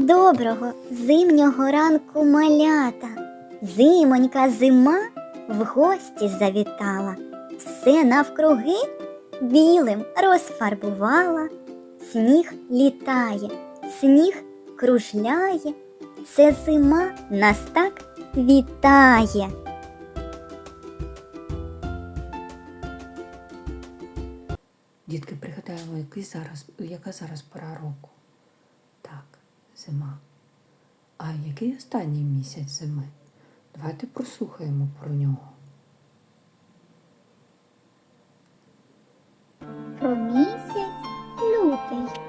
Доброго зимнього ранку малята. Зимонька зима в гості завітала, все навкруги білим розфарбувала, сніг літає, сніг кружляє, це зима нас так вітає. Дітки, пригадаємо, який зараз, яка зараз пора року. Зима. А який останній місяць зими? Давайте прослухаємо про нього. Про місяць лютий.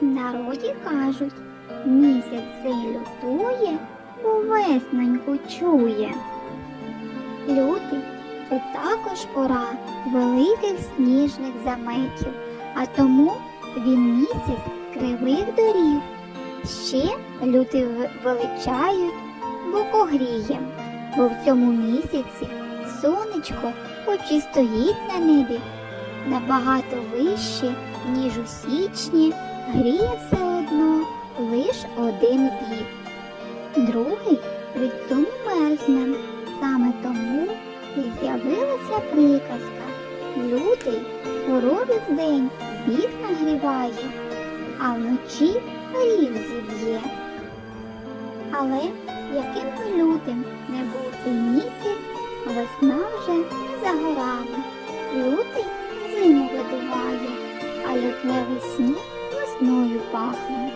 В народі кажуть, місяць цей лютує, бо весненьку чує. Лютий це також пора великих сніжних заметів, а тому він місяць кривих доріг. Ще лютий в- величають бокогрієм, бо в цьому місяці сонечко хоч і стоїть на небі, набагато вище, ніж у січні, гріє все одно лиш один бік. Другий від цьому мерзне. Саме тому і з'явилася приказка. Лютий корові вдень бік нагріває, а вночі горіх зіб'є. Але яким би лютим не був цей місяць, весна вже не за горами. Лютий зиму видуває, а лютневий сніг весною пахне.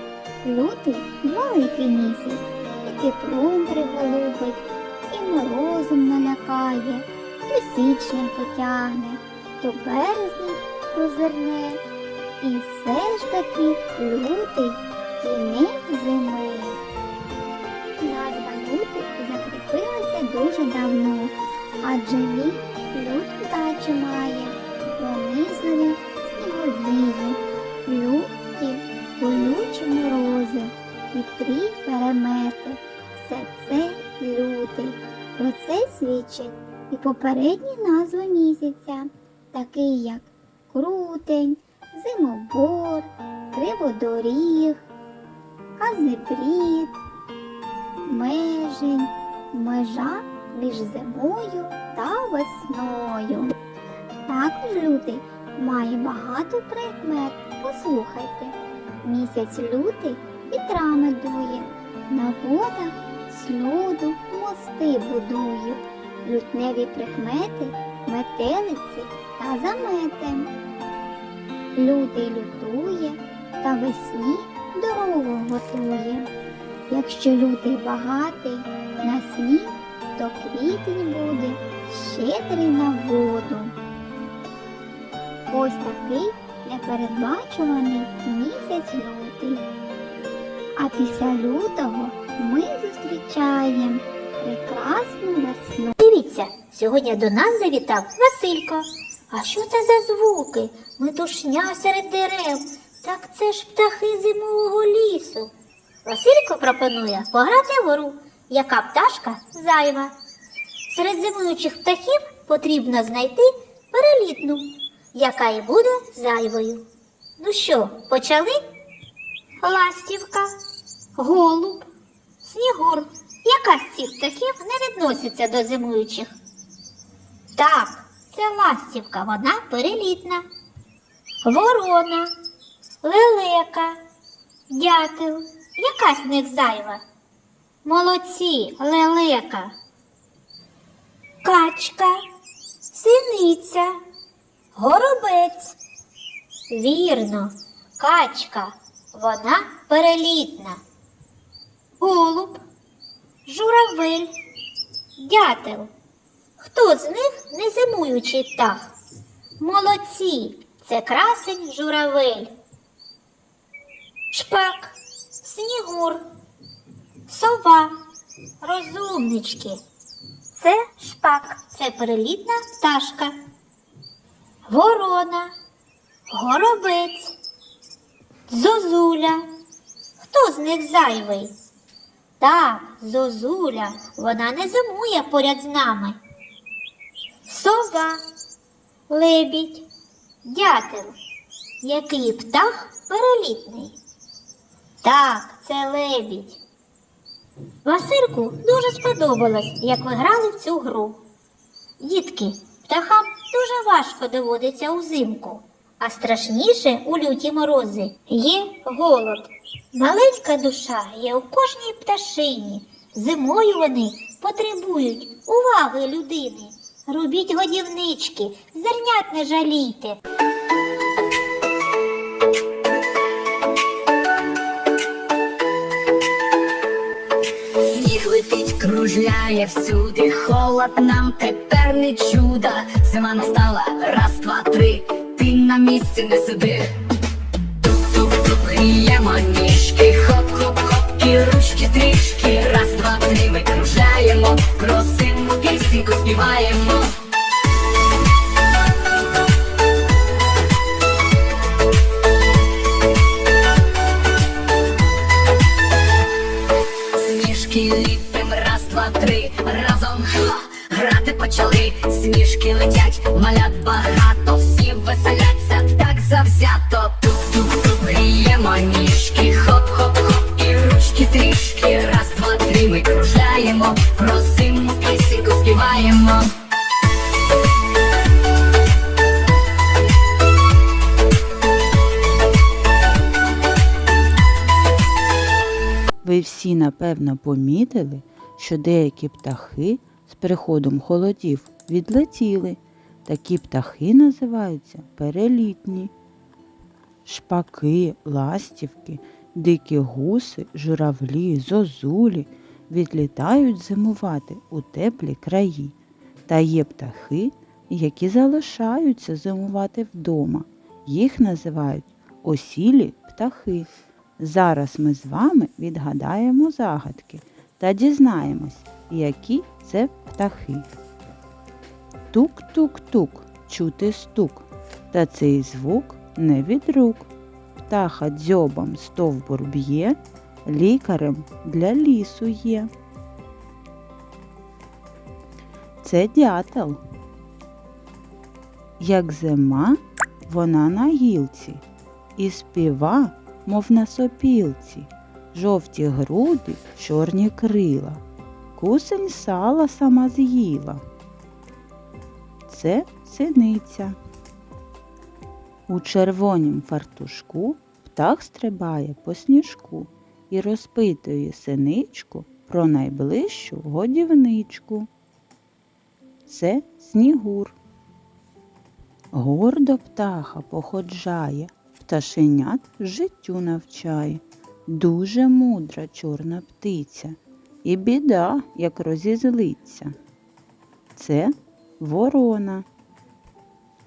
Лютий великий місяць, і теплом приголубить, і морозом налякає, то січнем потягне, то березнем прозирне. І все ж таки лютий кінець зими. Назва лютий закріпилася дуже давно, адже він люд вдачі має, пронизливі сніговії, люті колючі морози, вітрі перемети. Все це лютий. Про це свідчить і попередні назви місяця, такі як крутень, зимобор, криводоріг, казибрід, межень, межа між зимою та весною. Також лютий має багато прикмет. Послухайте, місяць лютий вітрами дує, на водах сльоду мости будує, лютневі прикмети, метелиці та замети. Лютий лютує та весні дорогу готує. Якщо лютий багатий на сніг, то квітень буде щедрий на воду. Ось такий непередбачуваний місяць лютий. А після лютого ми зустрічаємо прекрасну весну. Дивіться, сьогодні до нас завітав Василько. А що це за звуки? Метушня серед дерев. Так це ж птахи зимового лісу. Василько пропонує пограти в гру, яка пташка зайва. Серед зимуючих птахів потрібно знайти перелітну, яка і буде зайвою. Ну що, почали? Ластівка, голуб, снігур. Яка з цих птахів не відноситься до зимуючих? Так, це ластівка, вона перелітна. Ворона, лелека, дятел. Яка з них зайва? Молодці, лелека. Качка, синиця, горобець. Вірно, качка, вона перелітна. Голуб, журавель, дятел. Хто з них не зимуючий птах? Молодці, це красень журавель. Шпак, снігур, сова, розумнички. Це шпак, це перелітна пташка. Ворона, горобець, зозуля. Хто з них зайвий? Так, зозуля, вона не зимує поряд з нами. Сова, лебідь, дятел. Який птах перелітний? Так, це лебідь. Васильку дуже сподобалось, як ви грали в цю гру. Дітки, птахам дуже важко доводиться узимку, а страшніше у люті морози є голод. Маленька душа є у кожній пташині. Зимою вони потребують уваги людини. Робіть годівнички, зернят не жалійте. Сніг летить, кружляє всюди, холод нам тепер не чудо. Зима настала, раз, два, три, ти на місці не сиди. Тук-тук-тук, гріємо ніжки, хоп-хоп-хоп, і ручки трішки. Раз, два, три, ми кружляємо, просимо пісеньку співаємо. Напевно помітили, що деякі птахи з приходом холодів відлетіли. Такі птахи називаються перелітні. Шпаки, ластівки, дикі гуси, журавлі, зозулі відлітають зимувати у теплі краї. Та є птахи, які залишаються зимувати вдома. Їх називають осілі птахи. Зараз ми з вами відгадаємо загадки та дізнаємось, які це птахи. Тук-тук-тук, чути стук, та цей звук не від рук. Птаха дзьобом стовбур б'є, лікарем для лісу є. Це дятел. Як зима, вона на гілці і співа, мов на сопілці, жовті груди, чорні крила, кусень сала сама з'їла. Це синиця. У червонім фартушку птах стрибає по сніжку і розпитує синичку про найближчу годівничку. Це снігур. Гордо птаха походжає, пташенят життю навчає. Дуже мудра чорна птиця, і біда, як розізлиться. Це ворона.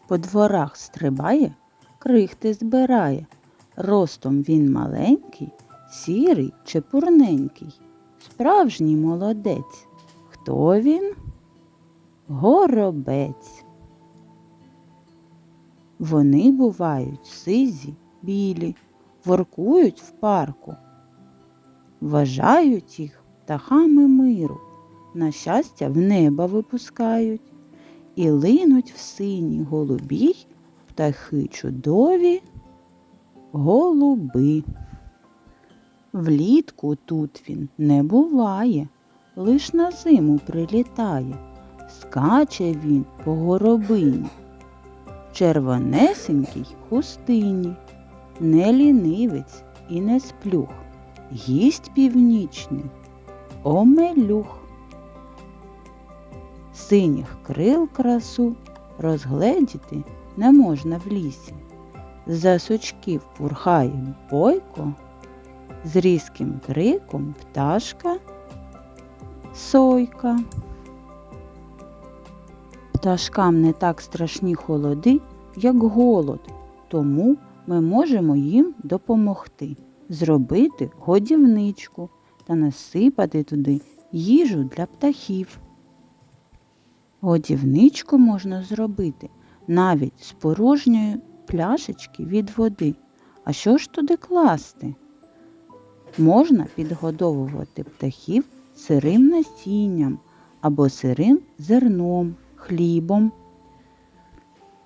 По дворах стрибає, крихти збирає. Ростом він маленький, сірий чи пурненький. Справжній молодець. Хто він? Горобець. Вони бувають сизі, білі, воркують в парку. Вважають їх птахами миру, на щастя в неба випускають і линуть в синій голубій птахи чудові голуби. Влітку тут він не буває, лиш на зиму прилітає, скаче він по горобині червонесенькій хустині, не лінивець і не сплюх, гість північний, омелюх. Синіх крил красу розгледіти не можна в лісі. За сучків пурхає бойко, з різким криком пташка сойка. Пташкам не так страшні холоди, як голод, тому ми можемо їм допомогти, зробити годівничку та насипати туди їжу для птахів. Годівничку можна зробити навіть з порожньої пляшечки від води. А що ж туди класти? Можна підгодовувати птахів сирим насінням або сирим зерном, хлібом.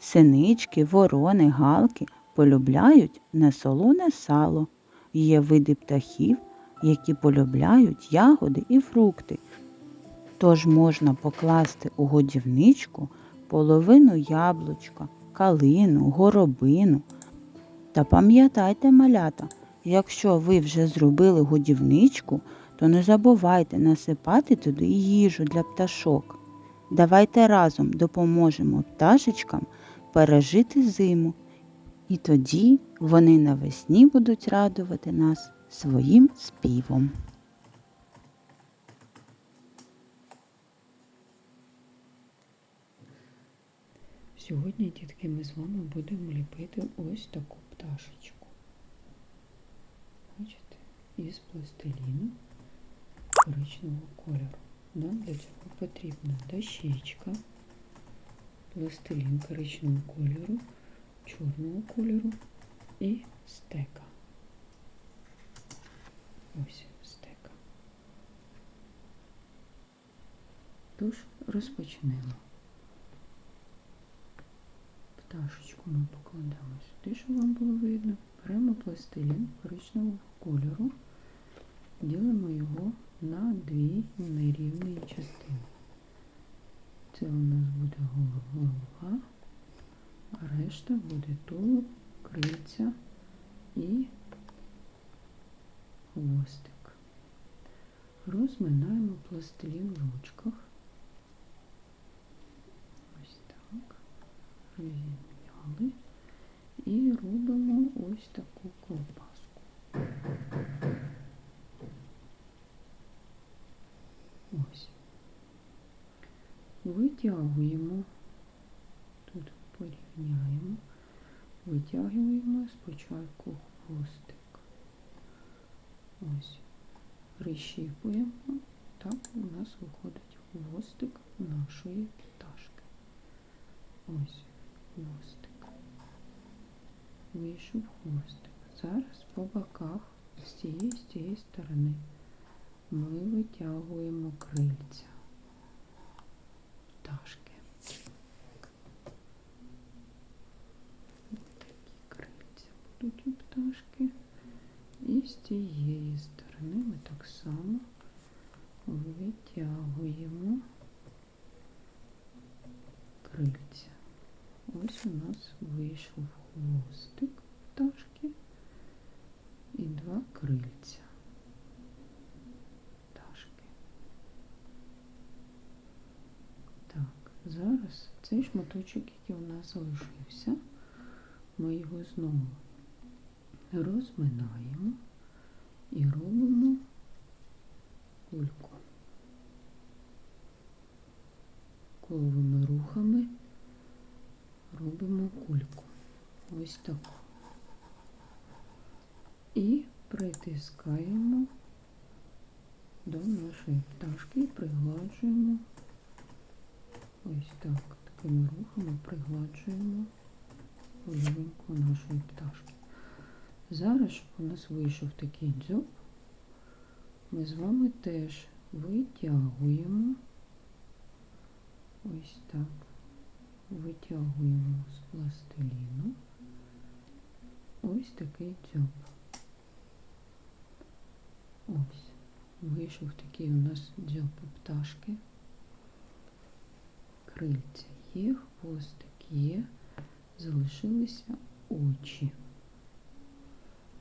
Синички, ворони, галки полюбляють несолоне сало. Є види птахів, які полюбляють ягоди і фрукти. Тож можна покласти у годівничку половину яблучка, калину, горобину. Та пам'ятайте, малята, якщо ви вже зробили годівничку, то не забувайте насипати туди їжу для пташок. Давайте разом допоможемо пташечкам пережити зиму, і тоді вони навесні будуть радувати нас своїм співом. Сьогодні, дітки, ми з вами будемо ліпити ось таку пташечку. Бачите? Із пластиліну коричневого кольору. Нам для цього потрібна дощечка, пластилін коричневого кольору, чорного кольору і стека. Ось стека. Тож розпочнемо. Пташечку ми покладемо сюди, щоб вам було видно. Беремо пластилін коричневого кольору, ділимо його на дві нерівні частини. Це у нас буде голова, а решта буде тулуб, крильця і хвостик. Розминаємо пластилін в ручках. Ось так розім'яли і робимо ось таку ковбаску. Ось. Витягуємо, тут порівняємо, витягуємо спочатку хвостик. Ось. Прищіпуємо, так у нас виходить хвостик нашої пташки. Ось хвостик. Вийшов хвостик. Зараз по боках з цієї з цієї сторони ми витягуємо крильця пташки. Такі крильця будуть у пташки. І з цієї сторони ми так само витягуємо крильця. Ось у нас вийшов хвостик пташки і два крильця пташки. Так, зараз цей шматочок, який у нас залишився, ми його знову розминаємо і робимо кульку. Коловими рухами робимо кульку. Ось таку. І притискаємо до нашої пташки і пригладжуємо. Ось так. Такими рухами пригладжуємо головинку нашої пташки. Зараз, щоб у нас вийшов такий дзьоб, ми з вами теж витягуємо ось так витягуємо з пластиліну ось такий дзьоб. Ось. Вийшов такий у нас дзьоб у пташки. Крильця є, хвостик є, залишилися очі.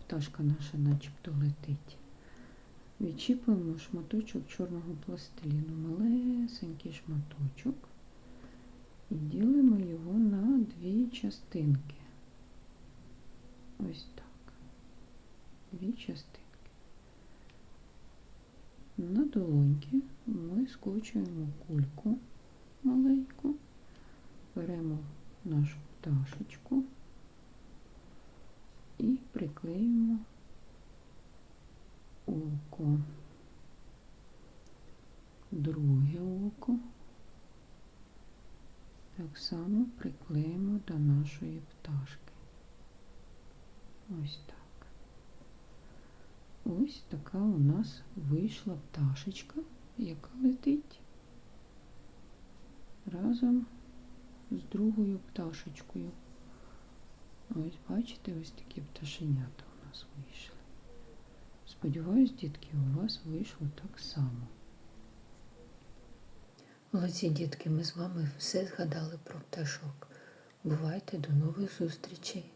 Пташка наша начебто летить. Відчіпуємо шматочок чорного пластиліну, малесенький шматочок і ділимо його на дві частинки. Ось так. Дві частинки. На долоньки ми скочуємо кульку беремо нашу пташечку і приклеїмо око, друге око. Так само приклеїмо до нашої пташки. Ось так. Ось така у нас вийшла пташечка, яка летить разом з другою пташечкою. Ось бачите, ось такі пташенята у нас вийшли. Сподіваюсь, дітки, у вас вийшло так само. Молодці дітки, ми з вами все згадали про пташок. Бувайте до нових зустрічей!